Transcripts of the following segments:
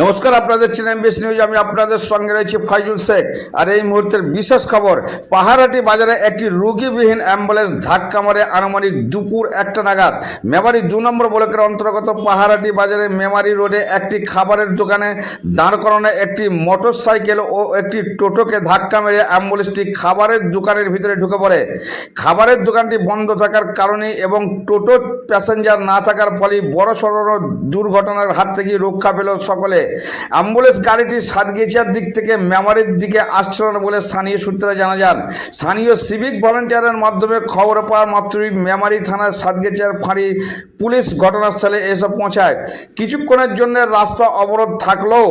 নমস্কার, আপনাদের চ্যানেল বেশ নিউজ। আমি আপনাদের সঙ্গে রয়েছি ফাইজুল শেখ। আর এই মুহূর্তের বিশেষ খবর পাহারাটি বাজারে একটি রুগীবিহীন অ্যাম্বুলেন্স ধাক্কা মারে আনুমানিক দুপুর একটা নাগাদ। মেমারি দু নম্বর ব্লকের অন্তর্গত পাহারাটি বাজারে মেমারি রোডে একটি খাবারের দোকানে দাঁড় করানো একটি মোটর সাইকেল ও একটি টোটোকে ধাক্কা মেরে অ্যাম্বুলেন্সটি খাবারের দোকানের ভিতরে ঢুকে পড়ে। খাবারের দোকানটি বন্ধ থাকার কারণে এবং টোটো প্যাসেঞ্জার না থাকার ফলে বড় সড় দুর্ঘটনার হাত থেকে রক্ষা পেল সকলে। অ্যাম্বুলেন্স গাড়িটি সাতগেছিয়ার দিক থেকে মেমারির দিকে আসছিল না বলে স্থানীয় সূত্রে জানা যান স্থানীয় সিভিক ভলেন্টিয়ারের মাধ্যমে খবর পাওয়া মাত্রই মেমারি থানার সাতগেছিয়ার ফাঁড়ি পুলিশ ঘটনাস্থলে এসে পৌঁছায়। কিছুক্ষণের জন্য রাস্তা অবরোধ থাকলেও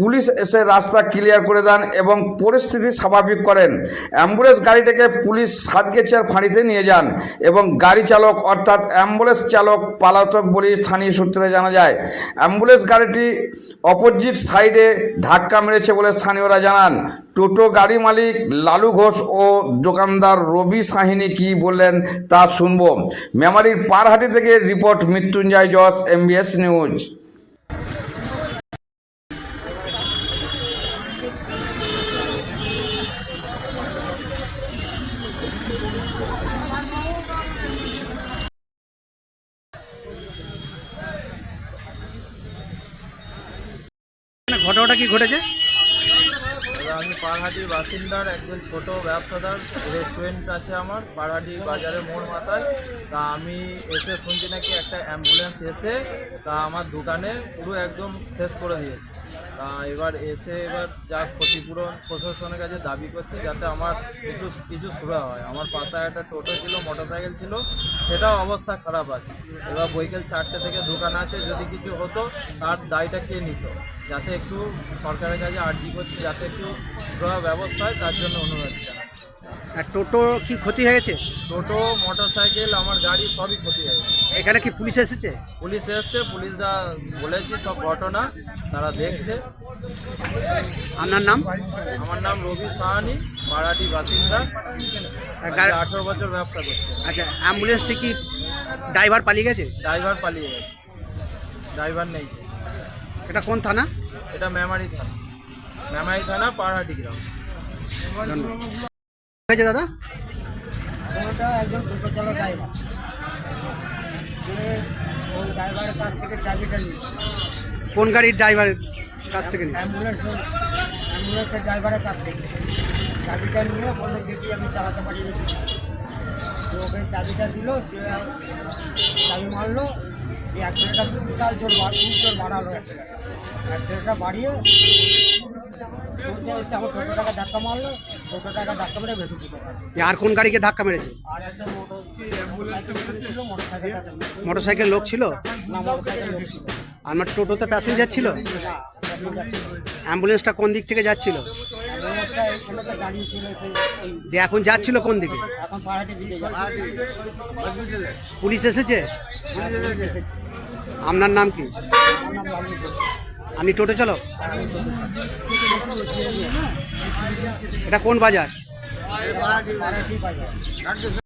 পুলিশ এসে রাস্তা ক্লিয়ার করে দেন এবং পরিস্থিতি স্বাভাবিক করেন। অ্যাম্বুলেন্স গাড়িটাকে পুলিশ সাতগেছিয়ার ফাঁড়িতে নিয়ে যান এবং গাড়ি চালক অর্থাৎ অ্যাম্বুলেন্স চালক পালাতক বলে স্থানীয় সূত্রে জানা যায়। অ্যাম্বুলেন্স গাড়িটি অপোজিট সাইডে ধাক্কা মেরেছে বলে স্থানীয়রা জানান। টোটো গাড়ি মালিক লালু ঘোষ ও দোকানদার রবি সাহিনী কি বললেন তা শুনব। মেমারির পারহাটি থেকে report Mrityunjay Jash MBS news ঘটনাটা কি ঘটেছে? আমি পাড়হাটির বাসিন্দার, একজন ছোট ব্যবসাদার রেস্টুরেন্ট আছে আমার, পাড়হাটি বাজারের মোড় মাথায়। তা আমি এসে শুনছি নাকি একটা অ্যাম্বুলেন্স এসে তা আমার দোকানে পুরো একদম শেষ করে দিয়েছে। তা এবার এসে এবার যা ক্ষতিপূরণ প্রশাসনের কাছে দাবি করছে যাতে আমার কিছু কিছু সুরা হয়। আমার পাশে একটা টোটো ছিল মোটর সাইকেল ছিল, সেটাও অবস্থা খারাপ আছে। এবার বৈকাল চারটে থেকে দোকান আছে, যদি কিছু হতো তার দায়টা কে নিত? যাতে একটু সরকারের কাছে আর্জি করছি, যাতে একটু সুরা ব্যবস্থা হয়, তার জন্য অনুরোধ জানাই। আর টোটো কি ক্ষতি হয়েছে টোটো মোটরসাইকেল আমার গাড়ি সবই ক্ষতি হয়েছে এখানে কি পুলিশ এসেছে? পুলিশ এসছে পুলিশরা বলেছে সব ঘটনা তারা দেখছে। আপনার নাম? আমার নাম রবি সাহানি মারাঠি বাসিন্দা। আঠেরো বছর ব্যবসা করছে। আচ্ছা অ্যাম্বুলেন্সটি কি ড্রাইভার পালিয়ে গেছে? ড্রাইভার পালিয়ে গেছে। ড্রাইভার নেই। এটা কোন থানা? এটা মেমারি থানা। মেমারি থানা পাড়হাটি গ্রাম। হয়েছে দাদা? ওটা একজন টোটো চালক ড্রাইভার সে ওই ড্রাইভারের কাছ থেকে চাবিটা কোন গাড়ির ড্রাইভারের কাছ থেকে অ্যাম্বুলেন্স অ্যাম্বুলেন্সের ড্রাইভারের কাছ থেকে চাবিটা নিয়ে বলল দেখি আমি চালাতে পারি তো ওকে চাবিটা দিল যে চাবি মারলো। এই অ্যাক্সিডেন্টটা বিশাল জোর খুব অ্যাক্সিডেন্টটা। বাড়িয়ে আমার টোটোটাকে ধাক্কা মারলো। আর কোন গাড়িকে ধাক্কা মেরেছে? মোটর সাইকেল লোক ছিল? আমার টোটোতে প্যাসেঞ্জার ছিল? অ্যাম্বুলেন্সটা কোন দিক থেকে যাচ্ছিল? দিয়ে এখন যাচ্ছিল কোন দিকে? পুলিশ এসেছে। আপনার নাম কি? আপনি টোটো চালাই। এটা কোন বাজার